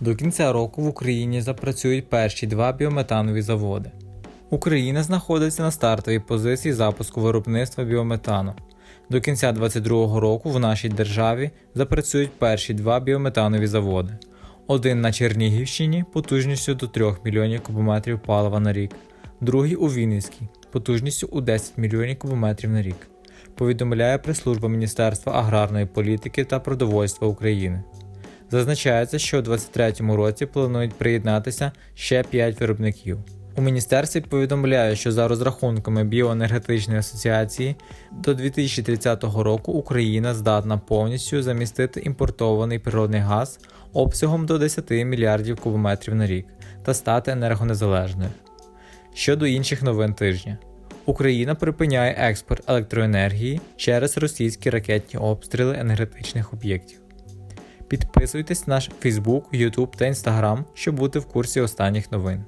До кінця року в Україні запрацюють перші два біометанові заводи. Україна знаходиться на стартовій позиції запуску виробництва біометану. До кінця 2022 року в нашій державі запрацюють перші два біометанові заводи. Один на Чернігівщині потужністю до 3 мільйонів кубометрів палива на рік, другий у Вінницькій потужністю у 10 мільйонів кубометрів на рік. Повідомляє прес-служба Міністерства аграрної політики та продовольства України. Зазначається, що у 2023 році планують приєднатися ще 5 виробників. У міністерстві повідомляють, що за розрахунками біоенергетичної асоціації до 2030 року Україна здатна повністю замістити імпортований природний газ обсягом до 10 мільярдів кубометрів на рік та стати енергонезалежною. Щодо інших новин тижня, Україна припиняє експорт електроенергії через російські ракетні обстріли енергетичних об'єктів. Підписуйтесь на наш Facebook, YouTube та Instagram, щоб бути в курсі останніх новин.